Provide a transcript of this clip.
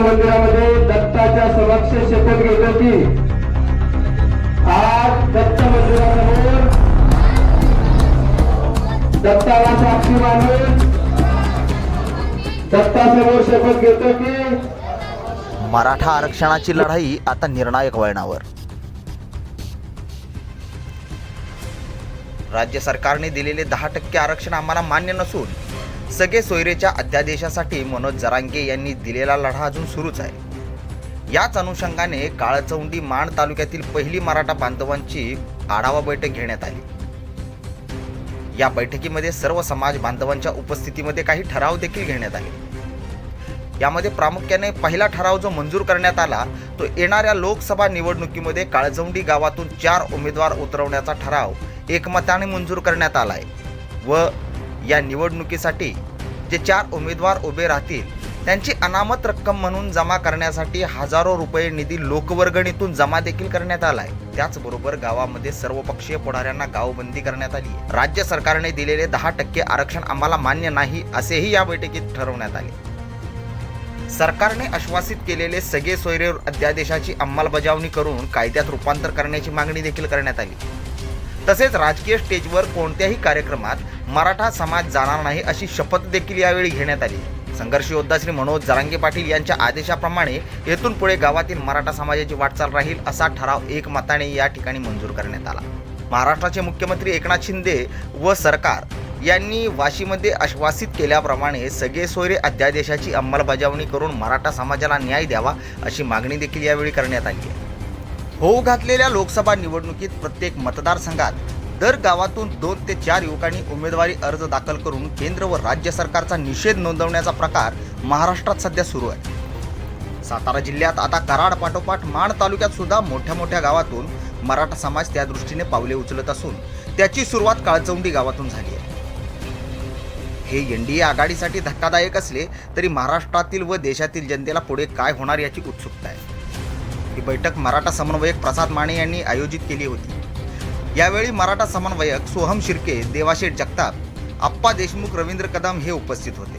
मंदिरामध्ये दत्ताच्या समक्ष शपथ घेतो की आज दत्त मंदिरासमोर दत्ताला साक्षी मानून दत्तासमोर शपथ घेतो की मराठा आरक्षणाची लढाई आता निर्णायक वळणावर. राज्य सरकारने दिलेले दहा टक्के आरक्षण आम्हाला मान्य नसून सगळे सोयरेच्या अध्यादेशासाठी मनोज जरांगे यांनी दिलेला लढा अजून सुरूच आहे. याच अनुषंगाने काळचौंडी माण तालुक्यातील पहिली मराठा बांधवांची आढावा बैठक घेण्यात आली. या बैठकीमध्ये सर्व समाज बांधवांच्या उपस्थितीमध्ये काही ठराव देखील घेण्यात आले. यामध्ये प्रामुख्याने पहिला ठराव जो मंजूर करण्यात आला तो येणाऱ्या लोकसभा निवडणुकीमध्ये काळजौंडी गावातून चार उमेदवार उतरवण्याचा ठराव एकमताने मंजूर करण्यात आला आहे व या निवडणुकीसाठी जे चार उमेदवार उभे राहतील त्यांची अनामत रक्कम म्हणून जमा करण्यासाठी हजारो रुपये निधी लोकवर्गणीतून जमा देखील करण्यात आलाय. त्याचबरोबर गावामध्ये सर्वपक्षीय पुढाऱ्यांना गावबंदी करण्यात आली राज्य सरकारने दिलेले दहा टक्के आरक्षण आम्हाला मान्य नाही असेही या बैठकीत ठरवण्यात आले. सरकारने आश्वासित केलेले सगळे सोयरे अध्यादेशाची अंमलबजावणी करून कायद्यात रूपांतर करण्याची मागणी देखील करण्यात आली. तसेच राजकीय स्टेजवर कोणत्याही कार्यक्रमात मराठा समाज जाणार नाही अशी शपथ देखील यावेळी घेण्यात आली. संघर्ष योद्धा श्री मनोज जरांगे पाटील यांच्या आदेशाप्रमाणे येथून पुढे गावातील मराठा समाजाची वाटचाल राहील असा ठराव एकमताने या ठिकाणी मंजूर करण्यात आला. महाराष्ट्राचे मुख्यमंत्री एकनाथ शिंदे व सरकार यांनी वाशीमध्ये आश्वासित केल्याप्रमाणे सगळे सोयरे अध्यादेशाची अंमलबजावणी करून मराठा समाजाला न्याय द्यावा अशी मागणी देखील यावेळी करण्यात आली आहे. होऊ घातलेल्या लोकसभा निवडणुकीत प्रत्येक मतदारसंघात दर गावातून दोन ते चार युवकांनी उमेदवारी अर्ज दाखल करून केंद्र व राज्य सरकारचा निषेध नोंदवण्याचा प्रकार महाराष्ट्रात सध्या सुरू आहे. सातारा जिल्ह्यात आता कराड पाठोपाठ माण तालुक्यात सुद्धा मोठ्या मोठ्या गावातून मराठा समाज त्या दृष्टीने पावले उचलत असून त्याची सुरुवात काळचौंडी गावातून झाली आहे. हे एनडीए आघाडीसाठी धक्कादायक असले तरी महाराष्ट्रातील व देशातील जनतेला पुढे काय होणार याची उत्सुकता आहे. ही बैठक मराठा समन्वयक प्रसाद माने यांनी आयोजित केली होती. यावेळी मराठा समन्वयक सोहम शिर्के देवाशेठ जगताप आप्पा देशमुख रवींद्र कदम हे उपस्थित होते.